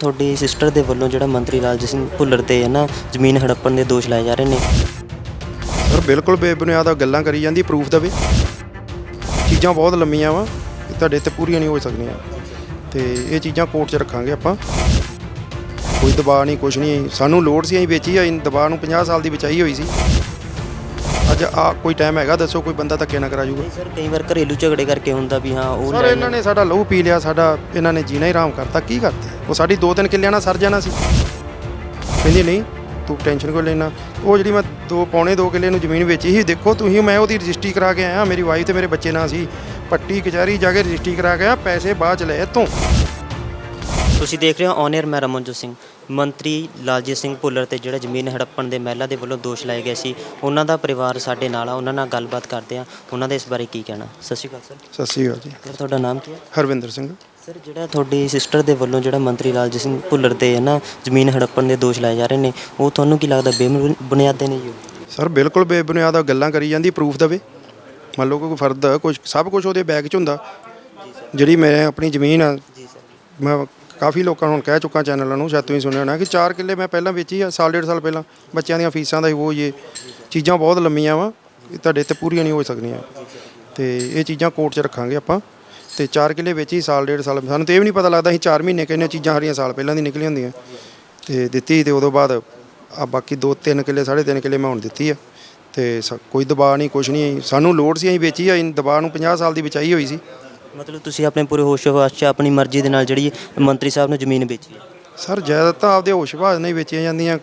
ਤੁਹਾਡੀ ਸਿਸਟਰ ਦੇ ਵੱਲੋਂ ਜਿਹੜਾ ਮੰਤਰੀ ਲਾਲਜੀਤ ਸਿੰਘ ਭੁੱਲਰ ਤੇ ਹੈ ਨਾ ਜ਼ਮੀਨ ਹੜੱਪਣ ਦੇ ਦੋਸ਼ ਲਾਏ ਜਾ ਰਹੇ ਨੇ। ਸਰ ਬਿਲਕੁਲ ਬੇਬੁਨਿਆਦ ਗੱਲਾਂ ਕਰੀ ਜਾਂਦੀ ਪ੍ਰੂਫ ਦਵੇ। ਚੀਜ਼ਾਂ ਬਹੁਤ ਲੰਮੀਆਂ ਵਾ ਤੁਹਾਡੇ ਤੇ ਪੂਰੀਆਂ ਨਹੀਂ ਹੋ ਸਕਦੀਆਂ। ਤੇ ਇਹ ਚੀਜ਼ਾਂ ਕੋਰਟ 'ਚ ਰੱਖਾਂਗੇ ਆਪਾਂ। ਕੋਈ ਦਬਾਅ ਨਹੀਂ ਕੁਛ ਨਹੀਂ। ਸਾਨੂੰ ਲੋੜ ਸੀ ਅਸੀਂ ਵੇਚੀ ਆ ਦਬਾਅ ਨੂੰ 50 ਸਾਲ ਦੀ ਬਚਾਈ ਹੋਈ ਸੀ। ਅੱਜ ਆ ਕੋਈ ਟਾਈਮ ਹੈਗਾ ਦੱਸੋ ਕੋਈ ਬੰਦਾ ਧੱਕੇ ਨਾ ਕਰਾ ਜੂਗਾ ਸਰ ਕਈ ਵਾਰ ਘਰੇਲੂ ਝਗੜੇ ਕਰਕੇ ਹੁੰਦਾ ਵੀ ਹਾਂ ਉਹ ਸਰ ਇਹਨਾਂ ਨੇ ਸਾਡਾ ਲਹੂ ਪੀ ਲਿਆ ਸਾਡਾ ਇਹਨਾਂ ਨੇ ਜੀਣਾ ਹੀ ਆਰਾਮ ਕਰਤਾ ਕੀ ਕਰਦੇ ਉਹ ਸਾਡੀ ਦੋ ਤਿੰਨ ਕਿੱਲਿਆਂ ਨਾਲ ਸਰ ਜਾਣਾ ਸੀ। ਕਹਿੰਦੀ ਨਹੀਂ ਤੂੰ ਟੈਨਸ਼ਨ ਕਿਉਂ ਲੈਣਾ ਉਹ ਜਿਹੜੀ ਮੈਂ ਦੋ ਪੌਣੇ ਦੋ ਕਿੱਲੇ ਨੂੰ ਜ਼ਮੀਨ ਵੇਚੀ ਸੀ ਦੇਖੋ ਤੁਸੀਂ ਮੈਂ ਉਹਦੀ ਰਜਿਸਟਰੀ ਕਰਾ ਕੇ ਆਇਆ ਮੇਰੀ ਵਾਈਫ ਤੇ ਮੇਰੇ ਬੱਚੇ ਨਾਲ ਸੀ। ਪੱਟੀ ਕਚਹਿਰੀ ਜਾ ਕੇ ਰਜਿਸਟਰੀ ਕਰਾ ਕੇ ਆਇਆ ਪੈਸੇ ਬਾਅਦ ਚ ਲਏ ਤੋਂ ਤੁਸੀਂ ਦੇਖ ਰਹੇ ਹੋ ਔਨ 에ਅਰ ਮੈਂ ਰਮਨਜੋਤ ਸਿੰਘ। ਮੰਤਰੀ ਲਾਲਜੀਤ ਸਿੰਘ ਭੁੱਲਰ ਤੇ ਜਿਹੜਾ ਜ਼ਮੀਨ ਹੜੱਪਣ ਦੇ ਮਹਿਲਾ ਦੇ ਵੱਲੋਂ ਦੋਸ਼ ਲਾਏ ਗਏ ਸੀ ਉਹਨਾਂ ਦਾ ਪਰਿਵਾਰ ਸਾਡੇ ਨਾਲ ਆ ਉਹਨਾਂ ਨਾਲ ਗੱਲਬਾਤ ਕਰਦੇ ਆ। ਉਹਨਾਂ ਦੇ ਇਸ ਬਾਰੇ ਕੀ ਕਹਿਣਾ? ਸਤਿ ਸ਼੍ਰੀ ਅਕਾਲ ਸਰ। ਸਤਿ ਸ਼੍ਰੀ ਅਕਾਲ ਜੀ। ਸਰ ਤੁਹਾਡਾ ਨਾਮ ਕੀ ਹੈ? ਹਰਵਿੰਦਰ ਸਿੰਘ। ਸਰ ਜਿਹੜਾ ਤੁਹਾਡੀ ਸਿਸਟਰ ਦੇ ਵੱਲੋਂ ਜਿਹੜਾ ਮੰਤਰੀ ਲਾਲਜੀਤ ਸਿੰਘ ਭੁੱਲਰ ਤੇ ਹੈ ਨਾ ਜ਼ਮੀਨ ਹੜੱਪਣ ਦੇ ਦੋਸ਼ ਲਾਏ ਜਾ ਰਹੇ ਨੇ ਉਹ ਤੁਹਾਨੂੰ ਕੀ ਲੱਗਦਾ ਬੇਬੁਨਿਆਦੇ ਨੇ ਜੀ? ਸਰ ਬਿਲਕੁਲ ਬੇਬੁਨਿਆਦ ਗੱਲਾਂ ਕਰੀ ਜਾਂਦੀ ਪ੍ਰੂਫ ਦਵੇ। ਮੰਨ ਲਓ ਕੋਈ ਫਰਦ ਕੁਝ ਸਭ ਕੁਝ ਉਹਦੇ ਬੈਗ 'ਚ ਹੁੰਦਾ। ਜਿਹੜੀ ਮੈਂ ਆਪਣੀ ਜ਼ਮੀਨ ਆ ਮੈਂ ਕਾਫੀ ਲੋਕਾਂ ਨੂੰ ਕਹਿ ਚੁੱਕਾ ਚੈਨਲਾਂ ਨੂੰ ਸ਼ਾਇਦ ਤੁਸੀਂ ਸੁਣਿਆ ਹੋਣਾ ਕਿ 4 ਕਿੱਲੇ ਮੈਂ ਪਹਿਲਾਂ ਵੇਚੀ ਆ ਸਾਲ ਡੇਢ ਸਾਲ ਪਹਿਲਾਂ। ਬੱਚਿਆਂ ਦੀਆਂ ਫੀਸਾਂ ਦਾ ਹੀ ਉਹ ਇਹ ਚੀਜ਼ਾਂ ਬਹੁਤ ਲੰਮੀਆਂ ਵਾ ਤੁਹਾਡੇ ਤੇ ਪੂਰੀਆਂ ਨਹੀਂ ਹੋ ਸਕਦੀਆਂ। ਤੇ ਇਹ ਚੀਜ਼ਾਂ ਕੋਰਟ 'ਚ ਰੱਖਾਂਗੇ ਆਪਾਂ। ਤੇ 4 ਕਿੱਲੇ ਵੇਚੀ ਸਾਲ ਡੇਢ ਸਾਲ। ਸਾਨੂੰ ਤੇ ਇਹ ਵੀ ਨਹੀਂ ਪਤਾ ਲੱਗਦਾ ਅਸੀਂ 4 ਮਹੀਨੇ ਕਿੰਨੇ ਚੀਜ਼ਾਂ ਸਾਰੀਆਂ ਸਾਲ ਪਹਿਲਾਂ ਦੀ ਨਿਕਲੀਆਂ ਹੁੰਦੀਆਂ। ਤੇ ਦਿੱਤੀ ਤੇ ਉਦੋਂ ਬਾਅਦ ਆ ਬਾਕੀ 2-3 ਕਿੱਲੇ 3.5 ਕਿੱਲੇ ਮੈਂ ਹੁਣ ਦਿੱਤੀ ਆ। ਤੇ ਸ- ਕੋਈ ਦਬਾਅ ਨਹੀਂ ਕੁਛ ਨਹੀਂ। ਸਾਨੂੰ ਲੋੜ ਸੀ ਅਸੀਂ ਵੇਚੀ ਆ। ਦਬਾਅ ਨੂੰ 50 ਸਾਲ ਦੀ ਬਚਾਈ ਹੋਈ ਸੀ। ਮਤਲਬ ਤੁਸੀਂ ਆਪਣੇ ਪੂਰੇ ਹੋਸ਼-ਹਵਾਸ 'ਚ ਆਪਣੀ ਮਰਜ਼ੀ ਦੇ ਨਾਲ ਜਿਹੜੀ ਮੰਤਰੀ ਸਾਹਿਬ ਨੇ ਜ਼ਮੀਨ ਵੇਚੀ ਹੈ? ਸਰ ਜਾਇਦਾਦ ਤਾਂ ਆਪਦੇ ਹੋਸ਼-ਹਵਾਸ ਨਹੀਂ ਵੇਚੀਆਂ ਜਾਂਦੀਆਂ।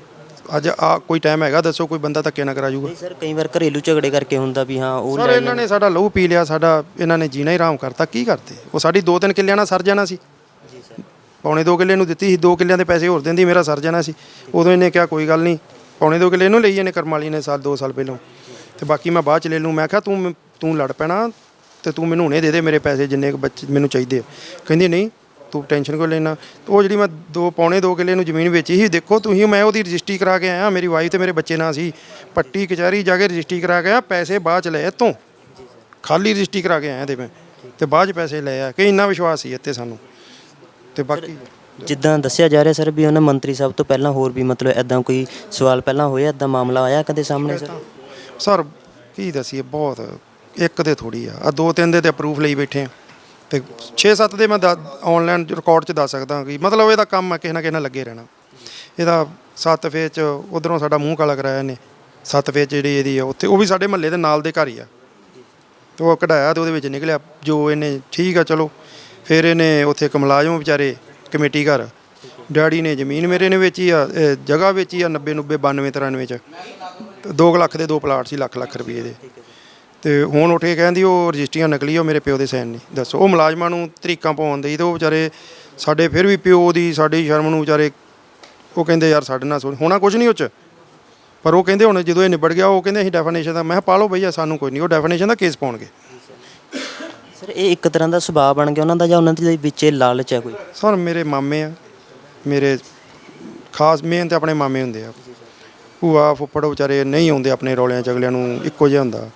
ਅੱਜ ਆ ਕੋਈ ਟਾਈਮ ਹੈਗਾ ਦੱਸੋ ਕੋਈ ਬੰਦਾ ਧੱਕੇ ਨਾ ਕਰਾ ਜੂਗਾ ਨਹੀਂ ਸਰ ਕਈ ਵਾਰ ਘਰੇਲੂ ਝਗੜੇ ਕਰਕੇ ਹੁੰਦਾ ਵੀ ਹਾਂ ਉਹ ਸਰ ਲੈ ਇਹਨਾਂ ਨੇ ਸਾਡਾ ਲਹੂ ਪੀ ਲਿਆ ਸਾਡਾ ਇਹਨਾਂ ਨੇ ਜੀਣਾ ਹੀ ਆਰਾਮ ਕਰਤਾ ਕੀ ਕਰਦੇ? ਉਹ ਸਾਡੀ ਦੋ ਤਿੰਨ ਕਿੱਲਿਆਂ ਨਾਲ ਸਰ ਜਾਣਾ ਸੀ। ਜੀ ਸਰ। ਪੌਣੇ ਦੋ ਕਿੱਲੇ ਨੂੰ ਦਿੱਤੀ ਸੀ ਦੋ ਕਿੱਲਿਆਂ ਦੇ ਪੈਸੇ ਹੋਰ ਦਿੰਦੀ ਮੇਰਾ ਸਰ ਜਾਣਾ ਸੀ। ਉਦੋਂ ਇਹਨੇ ਕਿਹਾ ਕੋਈ ਗੱਲ ਨਹੀਂ ਪੌਣੇ ਦੋ ਕਿੱਲੇ ਇਹਨੂੰ ਲਈ ਇਹਨੇ ਕਰਮਾਲੀ ਨੇ ਸਾਲ ਦੋ ਸਾਲ ਪਹਿਲਾਂ। ਤੇ ਬਾਕੀ ਮੈਂ ਬਾਅਦ ਚ ਲੈ ਲੂੰ ਮੈਂ ਕਿਹਾ ਤੂੰ ਤੂੰ ਲੜ ਪੈਣਾ ਤੇ ਤੂੰ ਮੈਨੂੰ ਹੁਣੇ ਦੇ ਦੇ ਮੇਰੇ ਪੈਸੇ ਜਿੰਨੇ ਕੁ ਬੱਚੇ ਮੈਨੂੰ ਚਾਹੀਦੇ ਆ। ਕਹਿੰਦੀ ਨਹੀਂ ਤੂੰ ਟੈਨਸ਼ਨ ਕਿਉਂ ਲੈਣਾ? ਉਹ ਜਿਹੜੀ ਮੈਂ ਦੋ ਪੌਣੇ ਦੋ ਕਿੱਲੇ ਨੂੰ ਜ਼ਮੀਨ ਵੇਚੀ ਸੀ ਦੇਖੋ ਤੁਸੀਂ ਮੈਂ ਉਹਦੀ ਰਜਿਸਟਰੀ ਕਰਾ ਕੇ ਆਇਆ ਮੇਰੀ ਵਾਈਫ ਤੇ ਮੇਰੇ ਬੱਚੇ ਨਾਲ ਸੀ। ਪੱਟੀ ਕਚਹਿਰੀ ਜਾ ਕੇ ਰਜਿਸਟਰੀ ਕਰਾ ਕੇ ਆਇਆ ਪੈਸੇ ਬਾਅਦ ਚ ਲਏ ਤੋਂ ਖਾਲੀ ਰਜਿਸਟਰੀ ਕਰਾ ਕੇ ਆਇਆ ਤੇ ਮੈਂ। ਤੇ ਬਾਅਦ ਚ ਪੈਸੇ ਲਏ ਆ ਕਿ ਇੰਨਾ ਵਿਸ਼ਵਾਸ ਸੀ ਇੱਥੇ ਸਾਨੂੰ। ਤੇ ਬਾਕੀ ਜਿੱਦਾਂ ਦੱਸਿਆ ਜਾ ਰਿਹਾ ਸਰ ਵੀ ਉਹਨਾਂ ਮੰਤਰੀ ਸਾਹਿਬ ਤੋਂ ਪਹਿਲਾਂ ਹੋਰ ਵੀ ਮਤਲਬ ਐਦਾਂ ਕੋਈ ਸਵਾਲ ਪਹਿਲਾਂ ਹੋਇਆ ਐਦਾਂ ਮਾਮਲਾ ਆਇਆ ਕਦੇ ਸਾਹਮਣੇ ਸਰ? ਸਰ ਕੀ ਦਸੀਏ ਬਹੁਤ ਇੱਕ ਦੇ ਥੋੜੀ ਆ। ਆ ਦੋ ਤਿੰਨ ਦੇ ਤੇ ਪ੍ਰੂਫ ਲਈ ਬੈਠੇ ਆ। ਤੇ 6-7 ਦੇ ਮੈਂ ਆਨਲਾਈਨ ਰਿਕਾਰਡ 'ਚ ਦੱਸ ਸਕਦਾ ਕਿ ਮਤਲਬ ਇਹਦਾ ਕੰਮ ਹੈ ਕਿਸੇ ਨਾ ਕਿਸੇ ਨਾਲ ਲੱਗੇ ਰਹਿਣਾ। ਇਹਦਾ ਸੱਤ ਫੇਜ਼ 'ਚ ਉਧਰੋਂ ਸਾਡਾ ਮੂੰਹ ਕਾਲਾ ਕਰਾਇਆ ਇਹਨੇ। ਸੱਤ ਫੇਜ਼ ਜਿਹੜੀ ਇਹਦੀ ਆ, ਉੱਥੇ ਉਹ ਵੀ ਸਾਡੇ ਮਹੱਲੇ ਦੇ ਨਾਲ ਦੇ ਘਰ ਹੀ ਆ। ਤੇ ਉਹ ਕਢਾਇਆ ਤੇ ਉਹਦੇ ਵਿੱਚ ਨਿਕਲਿਆ, ਜੋ ਇਹਨੇ ਠੀਕ ਆ, ਚਲੋ। ਫਿਰ ਇਹਨੇ ਉੱਥੇ ਇੱਕ ਮੁਲਾਜ਼ਮ ਵਿਚਾਰੇ, ਕਮੇਟੀ ਘਰ। ਡੈਡੀ ਨੇ ਜ਼ਮੀਨ ਮੇਰੇ ਨੇ ਵੇਚੀ ਆ ਜਗ੍ਹਾ ਵੇਚੀ ਆ 90 90 92 93 ਚ। 2 ਲੱਖ ਦੇ ਦੋ ਪਲਾਟ ਸੀ ਲੱਖ ਲੱਖ ਰੁਪਏ ਦੇ। ਤੇ ਹੁਣ ਉੱਠ ਕੇ ਕਹਿੰਦੀ ਉਹ ਰਜਿਸਟਰੀਆਂ ਨਕਲੀ ਉਹ ਮੇਰੇ ਪਿਓ ਦੇ ਸਾਈਨ ਨਹੀਂ ਦੱਸੋ ਉਹ ਮੁਲਾਜ਼ਮਾਂ ਨੂੰ ਤਰੀਕਾਂ ਪਾਉਣ ਦੇ ਤੇ ਉਹ ਵਿਚਾਰੇ ਸਾਡੇ ਫਿਰ ਵੀ ਪਿਓ ਦੀ ਸਾਡੀ ਸ਼ਰਮ ਨੂੰ ਵਿਚਾਰੇ ਉਹ ਕਹਿੰਦੇ ਯਾਰ ਸਾਡੇ ਨਾਲ ਸੁਣ। ਹੋਣਾ ਕੁਝ ਨਹੀਂ ਉਹ ਚ। ਪਰ ਉਹ ਕਹਿੰਦੇ ਹੁਣ ਜਦੋਂ ਇਹ ਨਿਬੜ ਗਿਆ ਉਹ ਕਹਿੰਦੇ ਅਸੀਂ ਡੈਫੀਨੇਸ਼ਨ ਦਾ ਮੈਂ ਪਾ ਲਓ ਭਈਆ ਸਾਨੂੰ ਕੋਈ ਨਹੀਂ ਉਹ ਡੈਫੀਨੇਸ਼ਨ ਦਾ ਕੇਸ ਪਾਉਣਗੇ। ਸਰ ਇਹ ਇੱਕ ਤਰ੍ਹਾਂ ਦਾ ਸੁਭਾਅ ਬਣ ਗਿਆ ਉਹਨਾਂ ਦਾ ਜਾਂ ਉਹਨਾਂ ਦੇ ਵਿੱਚ ਇਹ ਲਾਲਚ ਹੈ ਕੋਈ? ਸਰ ਮੇਰੇ ਮਾਮੇ ਆ। ਮੇਰੇ ਖਾਸ ਮੇਨ ਤੇ ਆਪਣੇ ਮਾਮੇ ਹੁੰਦੇ ਆ। ਭੂਆ ਫੁੱਫੜ ਵਿਚਾਰੇ ਨਹੀਂ ਆਉਂਦੇ ਆਪਣੇ ਰੌਲਿਆਂ ਚ ਅਗਲਿਆਂ ਨੂੰ ਇੱਕੋ ਜਿਹਾ ਹੁੰਦਾ।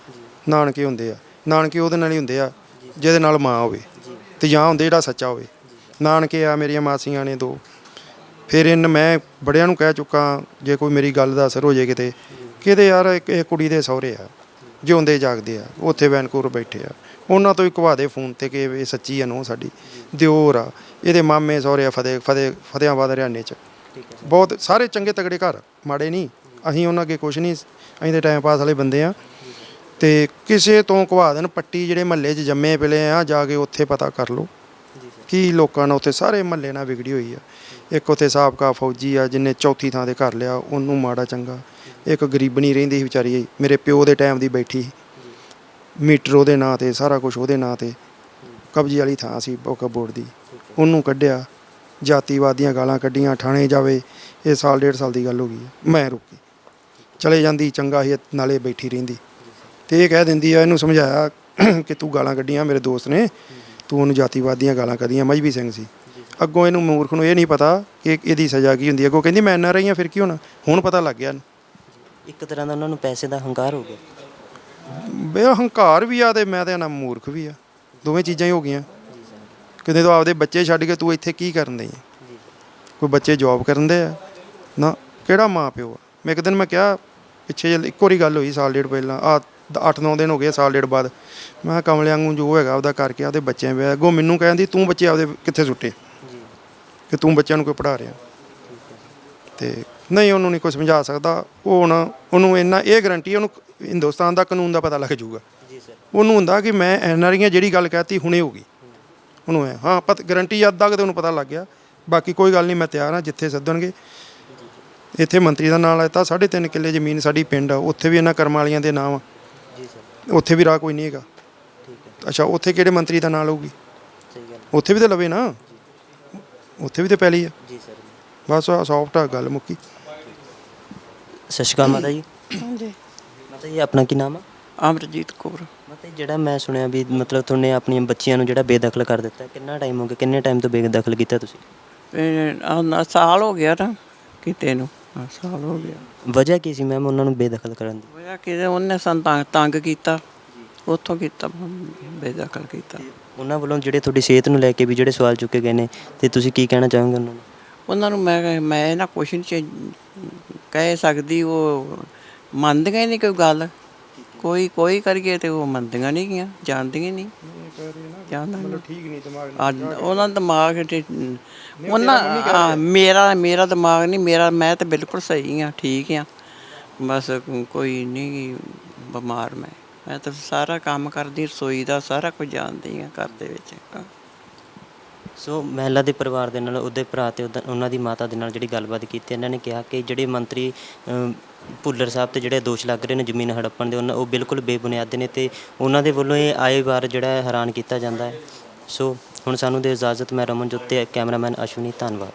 ਨਾਨਕੇ ਹੁੰਦੇ ਆ। ਨਾਨਕੇ ਉਹਦੇ ਨਾਲ ਹੀ ਹੁੰਦੇ ਆ, ਜਿਹਦੇ ਨਾਲ ਮਾਂ ਹੋਵੇ ਤੇ ਜਾਂ ਹੁੰਦੇ ਜਿਹੜਾ ਸੱਚਾ ਹੋਵੇ। ਨਾਨਕੇ ਆ ਮੇਰੀਆਂ ਮਾਸੀਆਂ ਨੇ ਦੋ। ਫਿਰ ਇਹਨ ਮੈਂ ਬੜਿਆਂ ਨੂੰ ਕਹਿ ਚੁੱਕਾ, ਜੇ ਕੋਈ ਮੇਰੀ ਗੱਲ ਦਾ ਅਸਰ ਹੋ ਜੇ ਕਿਤੇ ਕਿਤੇ ਯਾਰ ਇੱਕ ਇਹ ਕੁੜੀ ਦੇ ਸਹੁਰੇ ਆ ਜਿਉਂਦੇ ਜਾਗਦੇ ਆ, ਉੱਥੇ ਵੈਨਕੂਵਰ ਬੈਠੇ ਆ। ਉਹਨਾਂ ਤੋਂ ਹੀ ਘਵਾ ਦੇ ਫੋਨ ਤੇ ਕਿ ਇਹ ਸੱਚੀ ਆ, ਨੋ ਸਾਡੀ। ਦਿਓਰ ਆ, ਇਹਦੇ ਮਾਮੇ ਸਹੁਰੇ ਆ ਫਤਿਹ ਫਤਿਹ, ਫਤਿਆਬਾਦ ਹਰਿਆਣੇ ਚ। ਬਹੁਤ ਸਾਰੇ ਚੰਗੇ ਤਗੜੇ ਘਰ, ਮਾੜੇ ਨਹੀਂ। ਅਸੀਂ ਉਹਨਾਂ ਅੱਗੇ ਕੁਝ ਨਹੀਂ, ਅਸੀਂ ਤੇ ਟਾਈਮ ਪਾਸ ਵਾਲੇ ਬੰਦੇ ਆ। ਤੇ ਕਿਸੇ ਤੋਂ ਘਵਾ ਦੇਣ ਪੱਟੀ ਜਿਹੜੇ ਮਹੱਲੇ 'ਚ ਜੰਮੇ ਪਲੇ ਆ ਜਾ ਕੇ ਉੱਥੇ ਪਤਾ ਕਰ ਲਓ। ਕੀ ਲੋਕਾਂ ਨਾਲ ਉੱਥੇ ਸਾਰੇ ਮਹੱਲੇ ਨਾਲ ਵਿਗੜੀ ਹੋਈ ਆ। ਇੱਕ ਉੱਥੇ ਸਾਬਕਾ ਫੌਜੀ ਆ ਜਿਨੇ ਚੌਥੀ ਥਾਂ ਤੇ ਘਰ ਲਿਆ ਉਹਨੂੰ ਮਾੜਾ ਚੰਗਾ। ਇੱਕ ਗਰੀਬਣੀ ਰਹਿੰਦੀ ਸੀ ਵਿਚਾਰੀ ਮੇਰੇ ਪਿਓ ਦੇ ਟਾਈਮ ਦੀ ਬੈਠੀ ਸੀ। ਮੀਟਰ ਉਹਦੇ ਨਾਂ ਤੇ ਸਾਰਾ ਕੁਝ ਉਹਦੇ ਨਾਂ ਤੇ। ਕਬਜ਼ੇ ਵਾਲੀ ਥਾਂ ਸੀ ਬੋਕਾ ਬੋਰਡ ਦੀ। ਉਹਨੂੰ ਕੱਢਿਆ। ਜਾਤੀਵਾਦੀਆਂ ਗਾਲਾਂ ਕੱਢੀਆਂ ਥਾਣੇ ਜਾਵੇ। ਇਹ ਸਾਲ ਡੇਢ ਸਾਲ ਦੀ ਗੱਲ ਹੋ ਗਈ। ਮੈਂ ਰੁਕੀ। ਚਲੇ ਜਾਂਦੀ ਚੰਗਾ ਹੀ ਨਾਲੇ ਬੈਠੀ ਰਹਿੰਦੀ। ਤੇ ਇਹ ਕਹਿ ਦਿੰਦੀ ਆ ਇਹਨੂੰ ਸਮਝਾਇਆ ਕਿ ਤੂੰ ਗਾਲਾਂ ਕੱਢੀਆਂ ਮੇਰੇ ਦੋਸਤ ਨੇ। ਤੂੰ ਉਹਨੂੰ ਜਾਤੀਵਾਦੀਆਂ ਗਾਲਾਂ ਕੱਢੀਆਂ ਮਜਬੀ ਸਿੰਘ ਸੀ। ਅੱਗੋਂ ਇਹਨੂੰ ਮੂਰਖ ਨੂੰ ਇਹ ਨਹੀਂ ਪਤਾ ਕਿ ਇਹਦੀ ਸਜ਼ਾ ਕੀ ਹੁੰਦੀ ਹੈ ਅੱਗੋਂ ਕਹਿੰਦੀ ਮੈਂ ਐਨ ਆਰ ਆਈ ਹਾਂ ਫਿਰ ਕੀ ਹੋਣਾ? ਹੁਣ ਪਤਾ ਲੱਗ ਗਿਆ। ਇੱਕ ਤਰ੍ਹਾਂ ਦਾ ਉਹਨਾਂ ਨੂੰ ਪੈਸੇ ਦਾ ਹੰਕਾਰ ਹੋ ਗਿਆ। ਬੇ ਹੰਕਾਰ ਵੀ ਆ ਤੇ ਮੈਂ ਤੇ ਨਾ ਮੂਰਖ ਵੀ ਆ। ਦੋਵੇਂ ਚੀਜ਼ਾਂ ਹੀ ਹੋ ਗਈਆਂ। ਕਿਤੇ ਤੂੰ ਆਪਦੇ ਬੱਚੇ ਛੱਡ ਕੇ ਤੂੰ ਇੱਥੇ ਕੀ ਕਰਨ ਦਈ ਕੋਈ ਬੱਚੇ ਜੌਬ ਕਰਨ ਦੇ ਆ? ਨਾ ਕਿਹੜਾ ਮਾਂ ਪਿਓ ਆ? ਮੈਂ ਇੱਕ ਦਿਨ ਮੈਂ ਕਿਹਾ ਪਿੱਛੇ ਇੱਕੋ ਵਾਰੀ ਗੱਲ ਹੋਈ ਸਾਲ ਡੇਢ ਪਹਿਲਾਂ ਆ 8-9 ਦਿਨ ਹੋ ਗਏ ਸਾਲ ਡੇਢ ਬਾਅਦ। ਮੈਂ ਕਿਹਾ ਕਮਲੇ ਵਾਂਗੂ ਜੋ ਹੈਗਾ ਉਹਦਾ ਕਰਕੇ ਆਪਦੇ ਬੱਚਿਆਂ ਵਿਆਹ ਅੱਗੋਂ ਮੈਨੂੰ ਕਹਿੰਦੀ ਤੂੰ ਬੱਚੇ ਆਪਦੇ ਕਿੱਥੇ ਸੁੱਟੇ? ਜੀ। ਕਿ ਤੂੰ ਬੱਚਿਆਂ ਨੂੰ ਕੋਈ ਪੜ੍ਹਾ ਰਿਹਾ। ਤੇ ਨਹੀਂ ਉਹਨੂੰ ਨਹੀਂ ਕੋਈ ਸਮਝਾ ਸਕਦਾ। ਉਹ ਹੁਣ ਉਹਨੂੰ ਇੰਨਾ ਇਹ ਗਰੰਟੀ ਉਹਨੂੰ ਹਿੰਦੁਸਤਾਨ ਦਾ ਕਾਨੂੰਨ ਦਾ ਪਤਾ ਲੱਗ ਜਾਊਗਾ। ਜੀ ਸਰ। ਉਹਨੂੰ ਹੁੰਦਾ ਕਿ ਮੈਂ ਐਨਆਰਆਈਆਂ ਜਿਹੜੀ ਗੱਲ ਕਹਤੀ ਹੁਣੇ ਹੋਗੀ ਉਹਨੂੰ ਐ ਹਾਂ ਪਤ ਗਰੰਟੀ ਅੱਧਾ ਕਿਤੇ ਉਹਨੂੰ ਪਤਾ ਲੱਗ ਗਿਆ। ਬਾਕੀ ਕੋਈ ਗੱਲ ਨਹੀਂ ਮੈਂ ਤਿਆਰ ਹਾਂ ਜਿੱਥੇ ਸੱਦਣਗੇ। ਇੱਥੇ ਮੰਤਰੀ ਦਾ ਨਾਂ ਲਾਤਾ 3.5 ਕਿੱਲੇ ਜ਼ਮੀਨ ਸਾਡੀ ਪਿੰਡ ਆ। ਉੱਥੇ ਵੀ ਇਹਨਾਂ ਕਰਮ ਵਾਲੀਆਂ ਦੇ ਨਾਮ ਉੱਥੇ ਵੀ ਰਾਹ ਕੋਈ ਨਹੀਂ ਹੈਗਾ। ਠੀਕ ਹੈ। ਅੱਛਾ ਉੱਥੇ ਕਿਹੜੇ ਮੰਤਰੀ ਦਾ ਨਾਂ ਲਊਗੀ ਸਹੀ ਗੱਲ ਉੱਥੇ ਵੀ ਤਾਂ ਲਵੇ ਨਾ। ਉੱਥੇ ਵੀ ਤਾਂ ਪਹਿਲੀ ਆ ਜੀ ਸਰ। ਬਸ ਆ ਸੌਫਟ ਆ ਗੱਲ ਮੁੱਕੀ। ਸਤਿ ਸ਼੍ਰੀ ਅਕਾਲ ਮਾਤਾ ਜੀ। ਹਾਂਜੀ। ਮਾਤਾ ਜੀ ਆਪਣਾ ਕੀ ਨਾਮ ਆ? ਅਮਰਜੀਤ ਕੌਰ। ਮਾਤਾ ਜੀ ਜਿਹੜਾ ਮੈਂ ਸੁਣਿਆ ਵੀ ਮਤਲਬ ਤੁਹਾਨੇ ਆਪਣੀਆਂ ਬੱਚੀਆਂ ਨੂੰ ਜਿਹੜਾ ਬੇਦਖਲ ਕਰ ਦਿੱਤਾ ਕਿੰਨਾ ਟਾਈਮ ਹੋ ਗਿਆ ਕਿੰਨੇ ਟਾਈਮ ਤੋਂ ਬੇਦਖਲ ਕੀਤਾ ਤੁਸੀਂ? ਇਹ ਆਹ ਨਾ ਸਾਲ ਹੋ ਗਿਆ ਨਾ ਕਿਤੇ ਨੂੰ। ਸਾਲ ਹੋ ਗਿਆ। ਵਜ੍ਹਾ ਕੀ ਸੀ ਮੈਮ ਉਹਨਾਂ ਨੂੰ ਬੇਦਖਲ ਕਰਨ ਦੀ? ਹੋਇਆ ਕਿ ਉਹਨੇ ਸਾਨੂੰ ਤੰਗ ਤੰਗ ਕੀਤਾ। ਉੱਥੋਂ ਕੀਤਾ ਬੇਦਖਲ ਕੀਤਾ। ਉਹਨਾਂ ਵੱਲੋਂ ਜਿਹੜੇ ਤੁਹਾਡੀ ਸਿਹਤ ਨੂੰ ਲੈ ਕੇ ਵੀ ਜਿਹੜੇ ਸਵਾਲ ਚੁੱਕੇ ਗਏ ਨੇ ਤੇ ਤੁਸੀਂ ਕੀ ਕਹਿਣਾ ਚਾਹੋਗੇ ਉਹਨਾਂ ਨੂੰ? ਉਹਨਾਂ ਨੂੰ ਮੈਂ ਮੈਂ ਨਾ ਕੁਛ ਨਹੀਂ ਕਹਿ ਸਕਦੀ ਉਹ ਮੰਨਦੀਆਂ ਹੀ ਨਹੀਂ ਕੋਈ ਗੱਲ। ਕੋਈ ਕੋਈ ਕਰੀਏ ਤੇ ਉਹ ਮੰਨਦੀਆਂ ਨਹੀਂ ਗੀਆਂ ਜਾਣਦੀਆਂ ਨਹੀਂ ਜਾਣਦੀਆਂ ਠੀਕ ਨਹੀਂ ਦਿਮਾਗ ਆ ਉਹਨਾਂ ਦਾ ਦਿਮਾਗ ਤੇ ਉਹਨਾਂ ਹਾਂ, ਮੇਰਾ ਮੇਰਾ ਦਿਮਾਗ ਨਹੀਂ ਮੇਰਾ ਮੈਂ ਤਾਂ ਬਿਲਕੁਲ ਸਹੀ ਆ ਠੀਕ ਆ। ਬਸ ਕੋਈ ਨਹੀਂ ਬਿਮਾਰ ਮੈਂ। ਮੈਂ ਤਾਂ ਸਾਰਾ ਕੰਮ ਕਰਦੀ ਰਸੋਈ ਦਾ ਸਾਰਾ ਕੁਝ ਜਾਣਦੀ ਆ ਘਰ ਦੇ ਵਿੱਚ। ਸੋ ਮਹਿਲਾ ਦੇ ਪਰਿਵਾਰ ਦੇ ਨਾਲ ਉਹਦੇ ਭਰਾ ਤੇ ਉਹਦਾ- ਉਹਨਾਂ ਦੀ ਮਾਤਾ ਦੇ ਨਾਲ ਜਿਹੜੀ ਗੱਲਬਾਤ ਕੀਤੀ ਇਹਨਾਂ ਨੇ ਕਿਹਾ ਕਿ ਜਿਹੜੇ ਮੰਤਰੀ ਅਮ, ਭੁੱਲਰ ਸਾਹਿਬ ਤੇ ਜਿਹੜੇ ਦੋਸ਼ ਲੱਗ ਰਹੇ ਨੇ ਜ਼ਮੀਨ ਹੜੱਪਣ ਦੇ ਉਹਨਾਂ ਉਹ ਬਿਲਕੁਲ ਬੇਬੁਨਿਆਦ ਨੇ ਤੇ ਉਹਨਾਂ ਦੇ ਵੱਲੋਂ ਇਹ ਆਏ ਵਾਰ ਜਿਹੜਾ ਹੈ ਹੈਰਾਨ ਕੀਤਾ ਜਾਂਦਾ ਹੈ। ਸੋ ਹੁਣ ਸਾਨੂੰ ਦੇ ਇਜਾਜ਼ਤ ਮੈਂ ਰਮਨਜੋਤ ਤੇ ਕੈਮਰਾਮੈਨ ਅਸ਼ਵਨੀ ਧੰਨਵਾਦ।